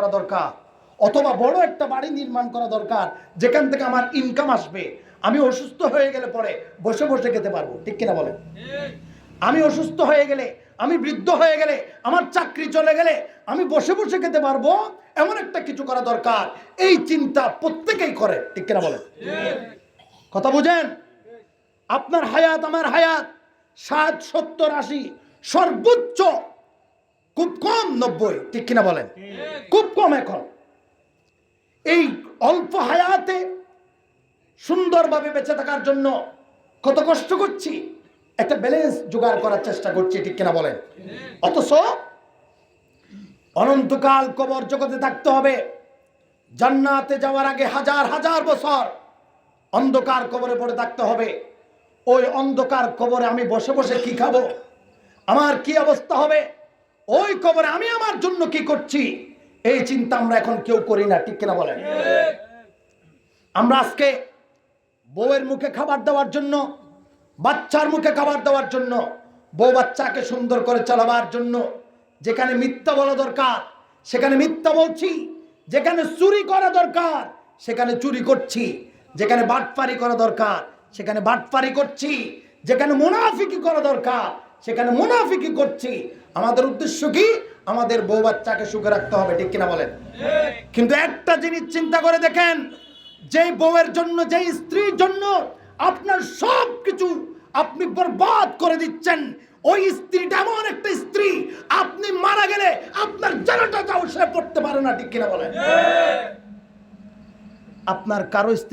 করা দরকার, অথবা বড় একটা বাড়ি নির্মাণ করা দরকার, যেখান থেকে আমার ইনকাম আসবে। আমি অসুস্থ হয়ে গেলে পরে বসে বসে খেতে পারব, ঠিক কিনা বলেন? আমি অসুস্থ হয়ে গেলে, আমি বৃদ্ধ হয়ে গেলে, আমার চাকরি চলে গেলে, আমি বসে বসে খেতে পারব, এমন একটা কিছু করা দরকার। এই চিন্তা প্রত্যেকেই করে, ঠিক কিনা বলেন? কথা বুঝেন? আপনার হায়াত, আমার হায়াত, ষাট, সত্তর, আশি, সর্বোচ্চ নব্বই, ঠিক কিনা বলেন? খুব কম এখন। এই অল্প হায়াতে সুন্দরভাবে বেঁচে থাকার জন্য কত কষ্ট করছি? একটা ব্যালেন্স জোগাড় করার চেষ্টা করছি, ঠিক কিনা বলেন? অথচ অনন্তকাল কবর জগতে থাকতে হবে। জান্নাতে যাওয়ার আগে হাজার হাজার বছর অন্ধকার কবরে পড়ে থাকতে হবে। ওই অন্ধকার কবরে আমি বসে বসে কি খাব? আমার কি অবস্থা হবে? ওই কবরে আমি আমার জন্য কি করছি? এই চিন্তা আমরা এখন কেউ করি না, ঠিক কিনা বলেন? আমরা আজকে বউয়ের মুখে খাবার দেওয়ার জন্য, বাচ্চার মুখে খাবার দেওয়ার জন্য, বউ বাচ্চাকে সুন্দর করে চালাবার জন্য যেখানে মিথ্যা বলা দরকার, সেখানে মিথ্যা বলছি, যেখানে চুরি করা দরকার, সেখানে চুরি করছি, যেখানে বাটপারি করা দরকার, সেখানে বাটপারি করছি, যেখানে মুনাফিকি করা দরকার সেখানে মুনাফিকি করছি। আমাদের উদ্দেশ্য কি? আমাদের বউ বাচ্চাকে সুখে রাখতে হবে, ঠিক কিনা বলেন? কিন্তু একটা জিনিস চিন্তা করে দেখেন, যেই বউয়ের জন্য, যেই স্ত্রীর জন্য আপনার সব কিছু আপনি বরবাদ করে দিচ্ছেন, ওই স্ত্রীটা এমন একটা স্ত্রী, আপনি মারা গেলে আপনার জানাটা যাও সে পড়তে পারে না, ঠিক কিনা বলেন? আপনার কারও